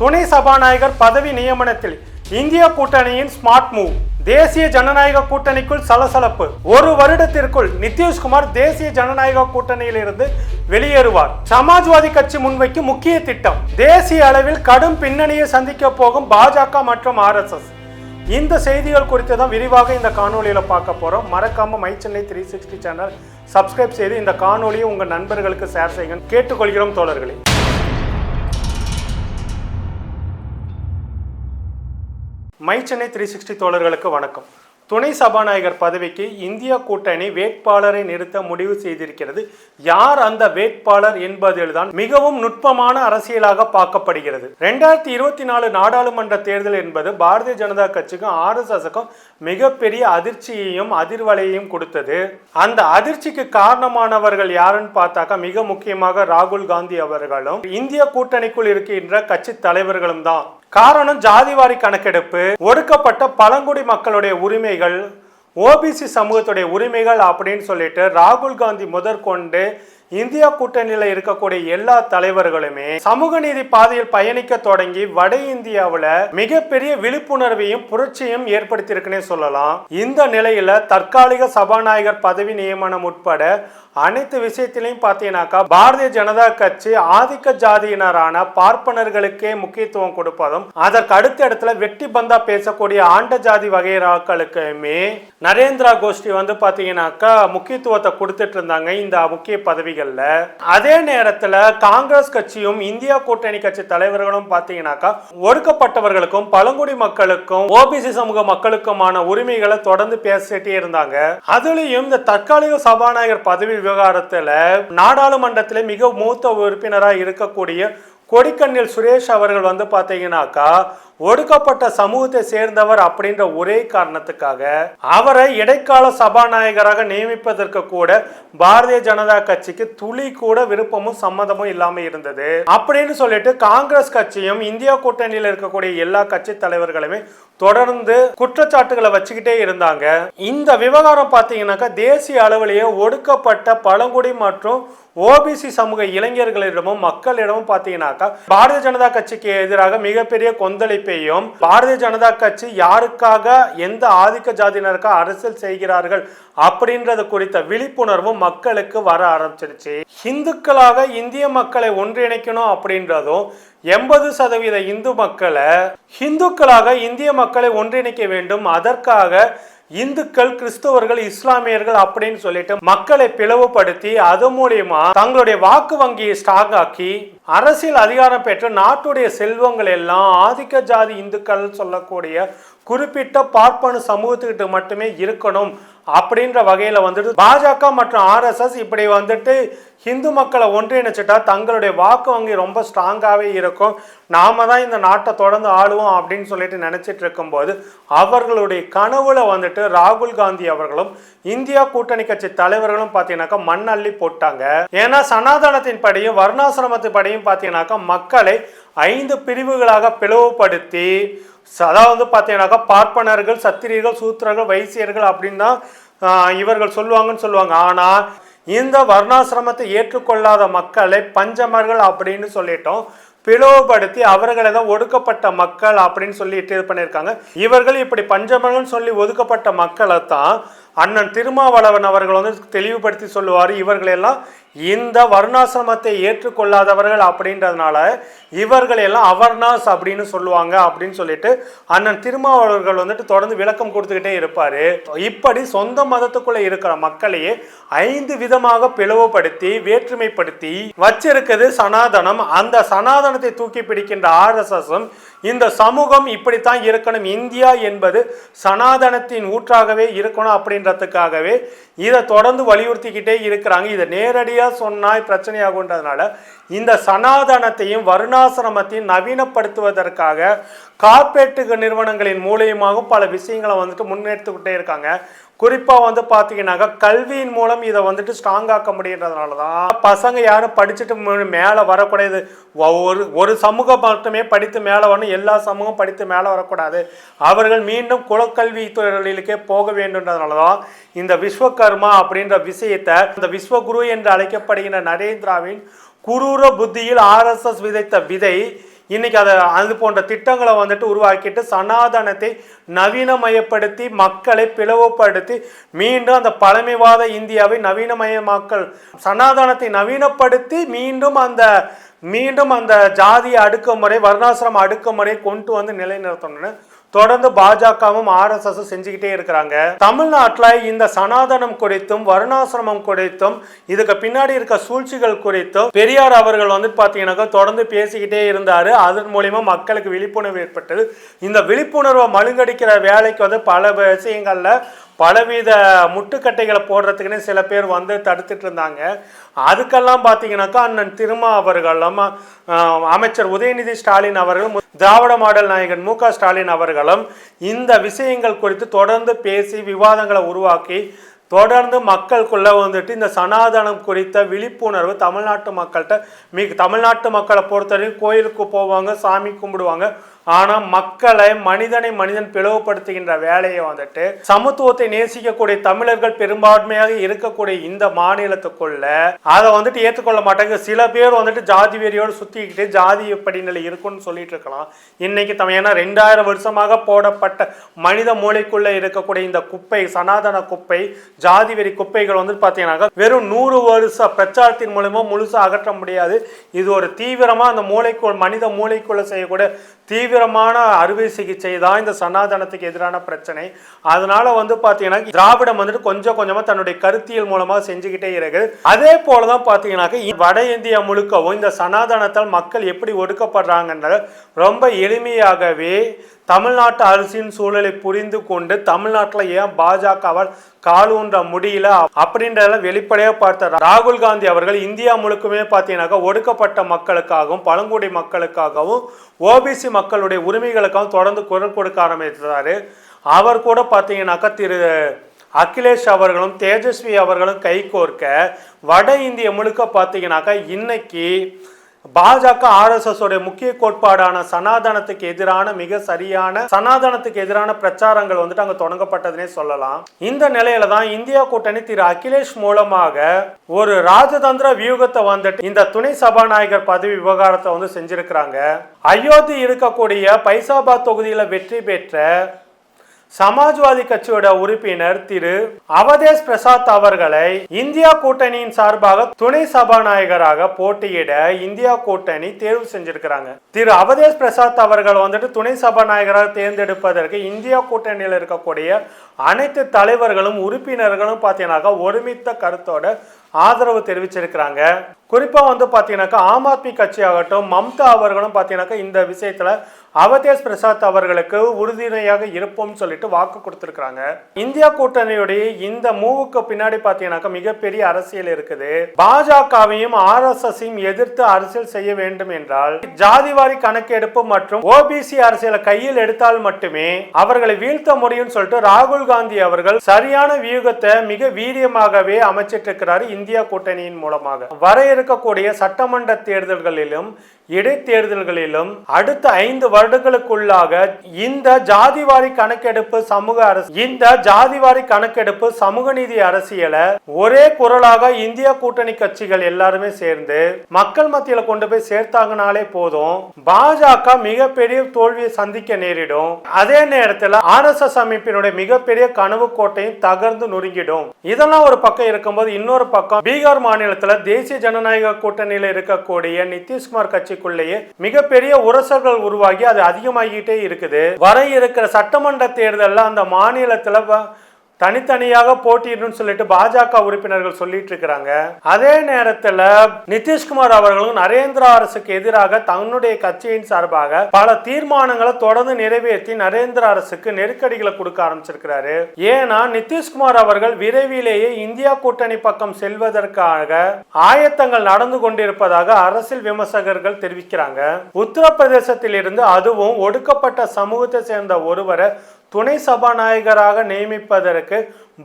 துணை சபாநாயகர் பதவி நியமனத்தில் இந்திய கூட்டணியின் ஸ்மார்ட் மூவ் தேசிய ஜனநாயக கூட்டணிக்குள் சலசலப்பு. ஒரு வருடத்திற்குள் நிதிஷ்குமார் தேசிய ஜனநாயக கூட்டணியில் இருந்து வெளியேறுவார். சமாஜ்வாதி கட்சி முன்வைக்கும் முக்கிய திட்டம் தேசிய அளவில் கடும் பின்னணியை சந்திக்க போகும் பாஜக மற்றும் ஆர்எஸ்எஸ் இந்த செய்திகள் குறித்து தான் விரிவாக இந்த காணொலியில் பார்க்க போகிறோம் மறக்காம my Chennai three sixty channel subscribe செய்து இந்த காணொலியை உங்கள் நண்பர்களுக்கு ஷேர் செய்யுங்க கேட்டுக்கொள்கிறோம் தோழர்களே. மை சென்னை த்ரீ சிக்ஸ்டி தோழர்களுக்கு வணக்கம். துணை சபாநாயகர் பதவிக்கு இந்திய கூட்டணி வேட்பாளரை நிறுத்த முடிவு செய்திருக்கிறது. யார் அந்த வேட்பாளர் என்பதில்தான் மிகவும் நுட்பமான அரசியலாக பார்க்கப்படுகிறது. ரெண்டாயிரத்தி இருபத்தி நாலு நாடாளுமன்ற தேர்தல் என்பது பாரதிய ஜனதா கட்சிக்கும் ஆர்எஸ்எஸ்க்கும் மிகப்பெரிய அதிர்ச்சியையும் அதிர்வலையையும் கொடுத்தது. அந்த அதிர்ச்சிக்கு காரணமானவர்கள் யாருன்னு பார்த்தாக்கா மிக முக்கியமாக ராகுல் காந்தி அவர்களும். இந்திய கூட்டணிக்குள் இருக்கின்ற கட்சி தலைவர்களும் தான். காரணம் ஜாதிவாரி கணக்கெடுப்பு ஒடுக்கப்பட்ட பழங்குடி மக்களுடைய உரிமைகள் ஓபிசி சமூகத்துடைய உரிமைகள் அப்படின்னு சொல்லிட்டு ராகுல் காந்தி முதற்கொண்டு இந்தியா கூட்டணியில் இருக்கக்கூடிய எல்லா தலைவர்களுமே சமூக நீதி பாதையில் பயணிக்க தொடங்கி வட இந்தியாவில் மிகப்பெரிய விழிப்புணர்வையும் புரட்சியும் ஏற்படுத்தியிருக்குன்னே சொல்லலாம். இந்த நிலையில தற்காலிக சபாநாயகர் பதவி நியமனம் உட்பட அனைத்து விஷயத்திலையும் பார்த்தீங்கன்னாக்கா பாரதிய ஜனதா கட்சி ஆதிக்க ஜாதியினரான பார்ப்பனர்களுக்கே முக்கியத்துவம் கொடுப்பதும் அதற்கு அடுத்த இடத்துல வெட்டி பந்தா பேசக்கூடிய ஆண்ட ஜாதி வகைராக்களுக்குமே நரேந்திரா கோஷ்டி வந்து பார்த்தீங்கன்னாக்கா முக்கியத்துவத்தை கொடுத்துட்டு இருந்தாங்க இந்த முக்கிய பதவிகள். பதவிகள்ல அதே நேரத்துல காங்கிரஸ் கட்சியும் இந்தியா கூட்டணி கட்சி தலைவர்களும் பார்த்தீங்கன்னாக்கா ஒடுக்கப்பட்டவர்களுக்கும் பழங்குடி மக்களுக்கும் ஓபிசி சமூக மக்களுக்குமான உரிமைகளை தொடர்ந்து பேசிட்டே இருந்தாங்க. அதுலயும் இந்த தற்காலிக சபாநாயகர் பதவி விவகாரத்துல நாடாளுமன்றத்திலே மிக மூத்த உறுப்பினராக இருக்கக்கூடிய கொடிக்கண்ணில் சுரேஷ் அவர்கள் வந்து பார்த்தீங்கன்னாக்கா ஒடுக்கப்பட்ட சமூகத்தை சேர்ந்தவர் அப்படின்ற ஒரே காரணத்துக்காக அவரை இடைக்கால சபாநாயகராக நியமிப்பதற்கு கூட பாரதிய ஜனதா கட்சிக்கு துளி கூட விருப்பமும் சம்மதமும் இல்லாம இருந்தது. அப்படின்னு சொல்லிட்டு காங்கிரஸ் கட்சியும் இந்தியா கூட்டணியில் இருக்கக்கூடிய எல்லா கட்சி தலைவர்களுமே தொடர்ந்து குற்றச்சாட்டுகளை வச்சுக்கிட்டே இருந்தாங்க. இந்த விவகாரம் பார்த்தீங்கன்னாக்கா தேசிய அளவிலேயே ஒடுக்கப்பட்ட பழங்குடி மற்றும் ஓபிசி சமூக இளைஞர்களிடமும் மக்களிடமும் பார்த்தீங்கன்னாக்கா பாரதிய ஜனதா கட்சிக்கு எதிராக மிகப்பெரிய கொந்தளிப்பு பிஜேபியையும் பாரதிய ஜனதா கட்சி யாருக்காக எந்த ஆதிக்க ஜாதியினருக்காக அரசியல் செய்கிறார்கள் அப்படின்றது குறித்த விழிப்புணர்வும் மக்களுக்கு வர ஆரம்பிச்சிருச்சு இந்துக்களாக இந்திய மக்களை ஒன்றிணைக்கணும் அப்படின்றதும் எண்பது சதவீத இந்து மக்களை இந்துக்களாக இந்திய மக்களை ஒன்றிணைக்க வேண்டும். அதற்காக இந்துக்கள் கிறிஸ்தவர்கள் இஸ்லாமியர்கள் அப்படின்னு சொல்லிட்டு மக்களை பிளவுபடுத்தி அது மூலியமா தங்களுடைய வாக்கு வங்கியை ஸ்ட்ராங் ஆக்கி அரசியல் அதிகாரம் பெற்ற நாட்டுடைய செல்வங்கள் எல்லாம் ஆதிக்க ஜாதி இந்துக்கள் சொல்லக்கூடிய குறிப்பிட்ட பார்ப்பன சமூகத்துக்கிட்ட மட்டுமே இருக்கணும். அப்படின்ற வகையில் வந்துட்டு பாஜக மற்றும் ஆர்எஸ்எஸ் இப்படி வந்துட்டு ஹிந்து மக்களை ஒன்றிணைச்சிட்டா தங்களுடைய வாக்கு வங்கி ரொம்ப ஸ்ட்ராங்காகவே இருக்கும். நாம தான் இந்த நாட்டை தொடர்ந்து ஆளுவோம் அப்படின்னு சொல்லிட்டு நினச்சிட்டு இருக்கும்போது அவர்களுடைய கனவுல வந்துட்டு ராகுல் காந்தி அவர்களும் இந்தியா கூட்டணி கட்சி தலைவர்களும் பார்த்தீங்கன்னாக்கா மண் அள்ளி போட்டாங்க. ஏன்னா சனாதனத்தின் படியும் வர்ணாசிரமத்தின் படியும் பார்த்தீங்கன்னாக்கா மக்களை ஐந்து பிரிவுகளாக பிளவுபடுத்தி ஸோ அதாவது பார்த்தீங்கன்னாக்கா பார்ப்பனர்கள் சத்திரியர்கள் சூத்திரர்கள் வைசியர்கள் அப்படின்னு தான் இவர்கள் சொல்லுவாங்கன்னு சொல்லுவாங்க. ஆனால் இந்த வர்ணாசிரமத்தை ஏற்றுக்கொள்ளாத மக்களை பஞ்சமர்கள் அப்படின்னு சொல்லிட்டோம். பிளவுபடுத்தி அவர்களை தான் ஒடுக்கப்பட்ட மக்கள் அப்படின்னு சொல்லிட்டு இது பண்ணியிருக்காங்க. இவர்கள் இப்படி பஞ்சமர்கள் சொல்லி ஒதுக்கப்பட்ட மக்களை தான் அண்ணன் திருமாவளவன் அவர்கள் வந்து தெளிவுபடுத்தி சொல்லுவார். இவர்களெல்லாம் இந்த வர்ணாசிரமத்தை ஏற்றுக்கொள்ளாதவர்கள் அப்படின்றதுனால இவர்கள் எல்லாம் அவர்ணாஸ் அப்படின்னு சொல்லுவாங்க அப்படின்னு சொல்லிட்டு அண்ணன் திருமாவளவர்கள் வந்துட்டு தொடர்ந்து விளக்கம் கொடுத்துக்கிட்டே இருப்பார். இப்படி சொந்த மதத்துக்குள்ளே இருக்கிற மக்களையே ஐந்து விதமாக பிளவுபடுத்தி வேற்றுமைப்படுத்தி வச்சிருக்கிறது சனாதனம். அந்த சனாதனத்தை தூக்கி பிடிக்கின்ற ஆர்எஸ்எஸும் இந்த சமூகம் இப்படித்தான் இருக்கணும். இந்தியா என்பது சனாதனத்தின் ஊற்றாகவே இருக்கணும் அப்படின்றதுக்காகவே இதை தொடர்ந்து வலியுறுத்திக்கிட்டே இருக்கிறாங்க. இதை நேரடியாக சொன்னால் பிரச்சனையாகுன்றதுனால இந்த சனாதனத்தையும் வருணாசிரமத்தையும் நவீனப்படுத்துவதற்காக கார்ப்பரேட்டு நிறுவனங்களின் மூலியமாக பல விஷயங்களை வந்துட்டு முன்னெடுத்துக்கிட்டே இருக்காங்க. குறிப்பாக வந்து பார்த்தீங்கன்னாக்கா கல்வியின் மூலம் இதை வந்துட்டு ஸ்ட்ராங் ஆக்க முடியுன்றதுனால தான் பசங்க யாரும் படிச்சுட்டு மேலே வரக்கூடாது. ஒரு ஒரு சமூகம் மட்டுமே படித்து மேலே வரணும். எல்லா சமூகம் படித்து மேலே வரக்கூடாது. அவர்கள் மீண்டும் குலக்கல்வி தொழிலுக்கே போக வேண்டும்ன்றதுனால தான் இந்த விஸ்வகர்மா அப்படின்ற விஷயத்தை இந்த விஸ்வகுரு என்று அழைக்கப்படுகின்ற நரேந்திராவின் குரூர புத்தியில் ஆர்எஸ்எஸ் விதைத்த விதை இன்னைக்கு அதை அது போன்ற திட்டங்களை வந்துட்டு உருவாக்கிட்டு சனாதனத்தை நவீனமயப்படுத்தி மக்களை பிளவுபடுத்தி மீண்டும் அந்த பழமைவாத இந்தியாவை நவீனமயமாக்கல் சனாதனத்தை நவீனப்படுத்தி மீண்டும் அந்த மீண்டும் அந்த ஜாதி அடுக்குமுறை வர்ணாசிரம அடுக்குமுறை கொண்டு வந்து நிலைநிறுத்தணும்னு தொடர்ந்து பாஜகவும் ஆர்எஸ்எஸ் செஞ்சுக்கிட்டே இருக்கிறாங்க. தமிழ்நாட்டில் இந்த சனாதனம் குறித்தும் வருணாசிரமம் குறித்தும் இதுக்கு பின்னாடி இருக்க சூழ்ச்சிகள் குறித்தும் பெரியார் அவர்கள் வந்து பார்த்தீங்கன்னாக்கா தொடர்ந்து பேசிக்கிட்டே இருந்தார். அதன் மூலிமா மக்களுக்கு விழிப்புணர்வு ஏற்பட்டது. இந்த விழிப்புணர்வை மழுங்கடிக்கிற வேலைக்கு வந்து பல விஷயங்கள்ல பலவித முட்டுக்கட்டைகளை போடுறதுக்குன்னு சில பேர் வந்து தடுத்துட்டு இருந்தாங்க. அதுக்கெல்லாம் பார்த்தீங்கன்னாக்கா அண்ணன் திருமா அவர்களும் அமைச்சர் உதயநிதி ஸ்டாலின் அவர்களும் திராவிட மாடல் நாயகன் மு க ஸ்டாலின் அவர்களும் இந்த விஷயங்கள் குறித்து தொடர்ந்து பேசி விவாதங்களை உருவாக்கி தொடர்ந்து மக்களுக்குள்ளே வந்துட்டு இந்த சனாதனம் குறித்த விழிப்புணர்வு தமிழ்நாட்டு மக்கள்கிட்ட மிக தமிழ்நாட்டு மக்களை பொறுத்தவரைக்கும் கோயிலுக்கு போவாங்க சாமி கும்பிடுவாங்க ஆனால் மக்களை மனிதனை மனிதன் பிளவுபடுத்துகின்ற வேலையை வந்துட்டு சமத்துவத்தை நேசிக்கக்கூடிய தமிழர்கள் பெரும்பான்மையாக இருக்கக்கூடிய இந்த மாநிலத்துக்குள்ள அதை வந்துட்டு ஏற்றுக்கொள்ள மாட்டாங்க. சில பேர் வந்துட்டு ஜாதி வெறியோடு சுற்றிக்கிட்டு ஜாதி படிநிலை இருக்கும்னு சொல்லிட்டு இருக்கலாம். இன்னைக்கு தம் ஏன்னா ரெண்டாயிரம் வருஷமாக போடப்பட்ட மனித மூளைக்குள்ள இருக்கக்கூடிய இந்த குப்பை சனாதன குப்பை ஜாதி வெறி குப்பைகள் வந்து பார்த்தீங்கன்னாக்கா வெறும் நூறு வருஷ பிரச்சாரத்தின் மூலமா முழுசாக அகற்ற முடியாது. இது ஒரு தீவிரமா அந்த மூளைக்குள் மனித மூளைக்குள்ள செய்யக்கூடிய தீவிரமான அறுவை சிகிச்சை தான் இந்த சனாதனத்துக்கு எதிரான பிரச்சனை. அதனால வந்து பார்த்தீங்கன்னா திராவிடம் வந்துட்டு கொஞ்சம் கொஞ்சமாக தன்னுடைய கருத்தியல் மூலமாக செஞ்சுக்கிட்டே இருக்கு. அதே போலதான் பார்த்தீங்கன்னாக்க வட இந்தியா முழுக்கவும் இந்த சனாதனத்தால் மக்கள் எப்படி ஒடுக்கப்படுறாங்கன்றத ரொம்ப எளிமையாகவே தமிழ்நாட்டு அரசின் சூழலை புரிந்து கொண்டு தமிழ்நாட்டில் ஏன் பாஜகவால் காலூன்ற முடியல அப்படின்றதெல்லாம் வெளிப்படையாக பார்த்த ராகுல் காந்தி அவர்கள் இந்தியா முழுக்குமே பார்த்தீங்கன்னாக்கா ஒடுக்கப்பட்ட மக்களுக்காகவும் பழங்குடி மக்களுக்காகவும் ஓபிசி மக்களுடைய உரிமைகளுக்காகவும் தொடர்ந்து குரல் கொடுக்க ஆரம்பித்தார் அவர் கூட பார்த்தீங்கன்னாக்கா திரு அகிலேஷ் அவர்களும் தேஜஸ்வி அவர்களும் கைகோர்க்க வட இந்திய முழுக்க பார்த்தீங்கன்னாக்கா இன்னைக்கு பாஜக ஆர்எஸ்எஸ் உடைய முக்கிய கோட்பாடான சனாதனத்துக்கு எதிரான மிக சரியான சனாதனத்துக்கு எதிரான பிரச்சாரங்கள் வந்துட்டு அங்க தொடங்கப்பட்டதுனே சொல்லலாம். இந்த நிலையில தான் இந்தியா கூட்டணி திரு அகிலேஷ் மூலமாக ஒரு ராஜதந்திர வியூகத்தை வந்துட்டு இந்த துணை சபாநாயகர் பதவி விவகாரத்தை வந்து செஞ்சிருக்கிறாங்க. அயோத்தி இருக்கக்கூடிய பைசாபாத் தொகுதியில வெற்றி பெற்ற சமாஜ்வாதி கட்சியோட உறுப்பினர் திரு அவதேஷ் பிரசாத் அவர்களை இந்தியா கூட்டணியின் சார்பாக துணை சபாநாயகராக போட்டியிட இந்தியா கூட்டணி தேர்வு செஞ்சிருக்கிறாங்க. திரு அவதேஷ் பிரசாத் அவர்கள் வந்துட்டு துணை சபாநாயகராக தேர்ந்தெடுப்பதற்கு இந்தியா கூட்டணியில் இருக்கக்கூடிய அனைத்து தலைவர்களும் உறுப்பினர்களும் பார்த்தீங்கன்னாக்கா ஒருமித்த கருத்தோட ஆதரவு தெரிவிச்சிருக்கிறாங்க. குறிப்பாக வந்து பார்த்தீங்கன்னாக்கா ஆம் ஆத்மி கட்சி ஆகட்டும் மம்தா அவர்களும் பார்த்தீங்கன்னாக்கா இந்த விஷயத்தில் அவதேஷ் பிரசாத் அவர்களுக்கு உறுதுணையாக இருப்போம்னு சொல்லிட்டு வாக்கு கொடுத்துருக்காங்க இந்தியா கூட்டணியுடைய இந்த மூவுக்கு பின்னாடி பார்த்தீங்கன்னாக்கா மிகப்பெரிய அரசியல் இருக்குது. பாஜகவையும் ஆர்எஸ்எஸையும் எதிர்த்து அரசியல் செய்ய வேண்டும் என்றால் ஜாதிவாரி கணக்கெடுப்பு மற்றும் ஓபிசி அரசியலை கையில் எடுத்தால் மட்டுமே அவர்களை வீழ்த்த முடியும்னு சொல்லிட்டு ராகுல் காந்தி அவர்கள் சரியான வியூகத்தை மிக வீரியமாகவே அமைச்சிட்டு இருக்கிறாரு இந்தியா கூட்டணியின் மூலமாக. வர இருக்கக்கூடிய சட்டமன்ற தேர்தல்களிலும் இடைத்தேர்தல்களிலும் அடுத்த ஐந்து வருடங்களுக்குள்ளாக இந்த ஜாதிவாரி கணக்கெடுப்பு சமூக அரசு இந்த ஜாதிவாரி கணக்கெடுப்பு சமூக நீதி அரசியலை ஒரே குரலாக இந்தியா கூட்டணி கட்சிகள் எல்லாருமே சேர்ந்து மக்கள் மத்தியில கொண்டு போய் சேர்த்தாங்கனாலே போதும். பாஜக மிகப்பெரிய தோல்வியை சந்திக்க நேரிடும். அதே நேரத்தில் ஆர்எஸ்எஸ் அமைப்பினுடைய மிகப்பெரிய கனவு கோட்டையும் தகர்ந்து நொறுங்கிடும். இதெல்லாம் ஒரு பக்கம் இருக்கும்போது இன்னொரு பக்கம் பீகார் மாநிலத்துல தேசிய ஜனநாயக கூட்டணியில இருக்கக்கூடிய நிதிஷ்குமார் கட்சிக்குள்ளேயே மிகப்பெரிய உரசல்கள் உருவாகி அது அதிகமாகிட்டே இருக்குது. வர இருக்கிற சட்டமன்ற தேர்தலில் அந்த மாநிலத்துல தனித்தனியாக போட்டியிடணும்னு சொல்லிட்டு பாஜக உறுப்பினர்கள் சொல்லிட்டு இருக்கிறாங்க அதே நேரத்தில் நிதிஷ்குமார் அவர்களும் நரேந்திர அரசுக்கு எதிராக தன்னுடைய கட்சியின் சார்பாக பல தீர்மானங்களை தொடர்ந்து நிறைவேற்றி நரேந்திர அரசுக்கு நெருக்கடிகளை கொடுக்க ஆரம்பிச்சிருக்கிறாரு. ஏன்னா நிதிஷ்குமார் அவர்கள் விரைவிலேயே இந்தியா கூட்டணி பக்கம் செல்வதற்காக ஆயத்தங்கள் நடந்து கொண்டிருப்பதாக அரசியல் விமர்சகர்கள் தெரிவிக்கிறாங்க. உத்தரப்பிரதேசத்தில் இருந்து அதுவும் ஒடுக்கப்பட்ட சமூகத்தை சேர்ந்த ஒருவரை துணை சபாநாயகராக நியமிப்பதற்கு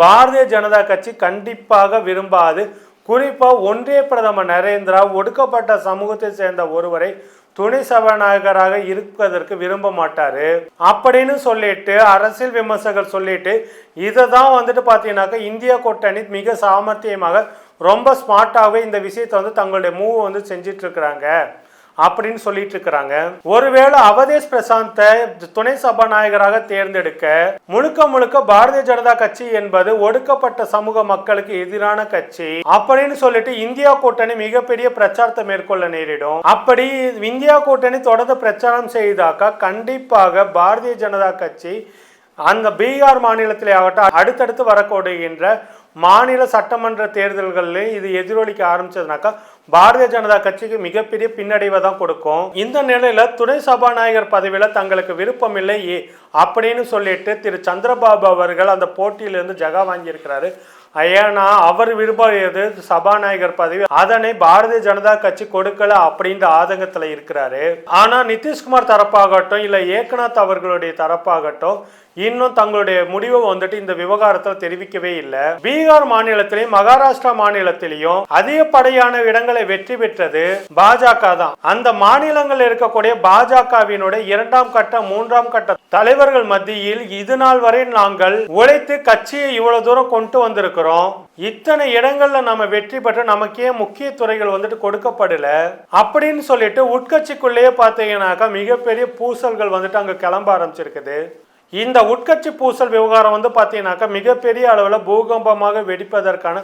பாரதிய ஜனதா கட்சி கண்டிப்பாக விரும்பாது. குறிப்பாக ஒன்றிய பிரதமர் நரேந்திரா ஒடுக்கப்பட்ட சமூகத்தை சேர்ந்த ஒருவரை துணை சபாநாயகராக இருப்பதற்கு விரும்ப மாட்டார். அப்படின்னு சொல்லிட்டு அரசியல் விமர்சகர் சொல்லிட்டு இதை தான் வந்துட்டு பார்த்தீங்கன்னாக்கா இந்தியா கூட்டணி மிக சாமர்த்தியமாக ரொம்ப ஸ்மார்ட்டாகவே இந்த விஷயத்தை வந்து தங்களுடைய மூவ் வந்து செஞ்சிட்ருக்கிறாங்க அப்படின்னு சொல்லிட்டு இருக்கிறாங்க. ஒருவேளை அவதேஷ் பிரசாந்தை துணை சபாநாயகராக தேர்ந்தெடுக்க முழுக்க முழுக்க பாரதிய ஜனதா கட்சி என்பது ஒடுக்கப்பட்ட சமூக மக்களுக்கு எதிரான கட்சி அப்படின்னு சொல்லிட்டு இந்தியா கூட்டணி மிகப்பெரிய பிரச்சாரத்தை மேற்கொள்ள நேரிடும். அப்படி இந்தியா கூட்டணி தொடர்ந்து பிரச்சாரம் செய்தாக்கா கண்டிப்பாக பாரதிய ஜனதா கட்சி அந்த பீகார் மாநிலத்திலே ஆகட்டும் அடுத்தடுத்து வரக்கூடியன்ற மாநில சட்டமன்ற தேர்தல்களில் இது எதிரொலிக்க ஆரம்பிச்சதுனாக்கா பாரதிய ஜனதா கட்சிக்கு மிகப்பெரிய பின்னடைவை தான் கொடுக்கும். இந்த நிலையில துணை சபாநாயகர் பதவியில தங்களுக்கு விருப்பம் இல்லை அப்படின்னு சொல்லிட்டு திரு. சந்திரபாபு அவர்கள் அந்த போட்டியிலிருந்து ஜகா வாங்கியிருக்கிறாரு. ஏன்னா அவர் விரும்பியது சபாநாயகர் பதவி. அதனை பாரதிய ஜனதா கட்சி கொடுக்கல அப்படின்ற ஆதங்கத்துல இருக்கிறாரு. ஆனா நிதிஷ்குமார் தரப்பாகட்டும் இல்ல ஏக்நாத் அவர்களுடைய தரப்பாகட்டும் இன்னும் தங்களுடைய முடிவை வந்துட்டு இந்த விவகாரத்தில் தெரிவிக்கவே இல்லை. பீகார் மாநிலத்திலையும் மகாராஷ்டிரா மாநிலத்திலையும் அதிகப்படியான இடங்களை வெற்றி பெற்றது பாஜக தான். அந்த மாநிலங்களில் இருக்கக்கூடிய பாஜகவினுடைய இரண்டாம் கட்ட மூன்றாம் கட்ட தலைவர்கள் மத்தியில் இது நாள் வரை நாங்கள் உழைத்து கட்சியை இவ்வளவு தூரம் கொண்டு வந்திருக்கிறோம். இத்தனை இடங்கள்ல நம்ம வெற்றி பெற்று நமக்கே முக்கிய துறைகள் வந்துட்டு கொடுக்கப்படல. அப்படின்னு சொல்லிட்டு உட்கட்சிக்குள்ளேயே பார்த்தீங்கன்னாக்கா மிகப்பெரிய பூசல்கள் வந்துட்டு அங்கே கிளம்ப ஆரம்பிச்சிருக்குது. இந்த உட்கட்சி பூசல் விவகாரம் வந்து பார்த்தீங்கன்னாக்கா மிகப்பெரிய அளவில் பூகம்பமாக வெடிப்பதற்கான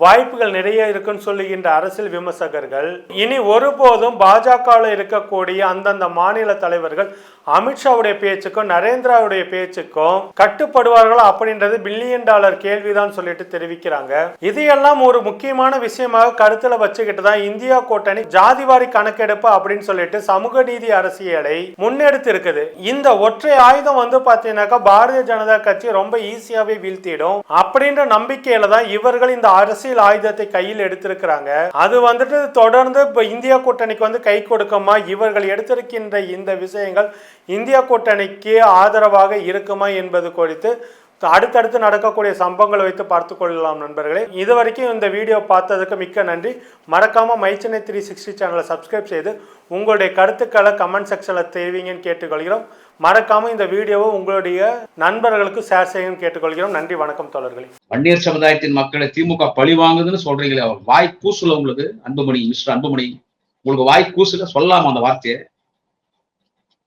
வாய்ப்புகள் நிறைய இருக்குன்னு சொல்லுகின்ற அரசியல் விமர்சகர்கள். இனி ஒருபோதும் பாஜகவில் இருக்கக்கூடிய அந்தந்த மாநில தலைவர்கள் அமித்ஷாவுடைய பேச்சுக்கும் நரேந்திராவுடைய பேச்சுக்கும் கட்டுப்படுவார்களா அப்படின்றது பில்லியன் டாலர் கேள்விதான் சொல்லிட்டு தெரிவிக்கிறாங்க. இதையெல்லாம் ஒரு முக்கியமான விஷயமாக கருத்துல வச்சுக்கிட்டு தான் இந்தியா கூட்டணி ஜாதிவாரி கணக்கெடுப்பு அப்படின்னு சொல்லிட்டு சமூக நீதி அரசியலை முன்னெடுத்து இருக்குது இந்த ஒற்றை ஆயுதம் வந்து பாத்தீங்கன்னாக்கா பாரதிய ஜனதா கட்சி ரொம்ப ஈஸியாவே வீழ்த்திடும் அப்படின்ற நம்பிக்கையில தான் இவர்கள் இந்த அரசியல் ஆயுதத்தை கையில் எடுத்திருக்கிறாங்க. அது வந்துட்டு தொடர்ந்து இப்ப இந்தியா கூட்டணிக்கு வந்து கை கொடுக்குமா இவர்கள் எடுத்திருக்கின்ற இந்த விஷயங்கள் இந்தியா கூட்டணிக்கு ஆதரவாக இருக்குமா என்பது குறித்து அடுத்தடுத்து நடக்கக்கூடிய சம்பவங்களை வைத்து பார்த்து கொள்ளலாம் நண்பர்களே. இது வரைக்கும் இந்த வீடியோ பார்த்ததுக்கு மிக்க நன்றி. மறக்காம மைச்சனை த்ரீ சிக்ஸ்டி சேனலை சப்ஸ்கிரைப் செய்து உங்களுடைய கருத்துக்களை கமெண்ட் செக்ஷனில் தெரிவிங்கன்னு கேட்டுக்கொள்கிறோம். மறக்காமல் இந்த வீடியோவை உங்களுடைய நண்பர்களுக்கு ஷேர் செய்யணும்னு கேட்டுக்கொள்கிறோம். நன்றி வணக்கம் தோழர்களே. வன்னியர் சமுதாயத்தின் மக்களை திமுக பழி வாங்குதுன்னு சொல்றீங்களே வாய் கூசுல உங்களுக்கு அன்புமணி மிஸ்டர் அன்புமணி. உங்களுக்கு வாய் கூசுல சொல்லலாமா அந்த வார்த்தையை.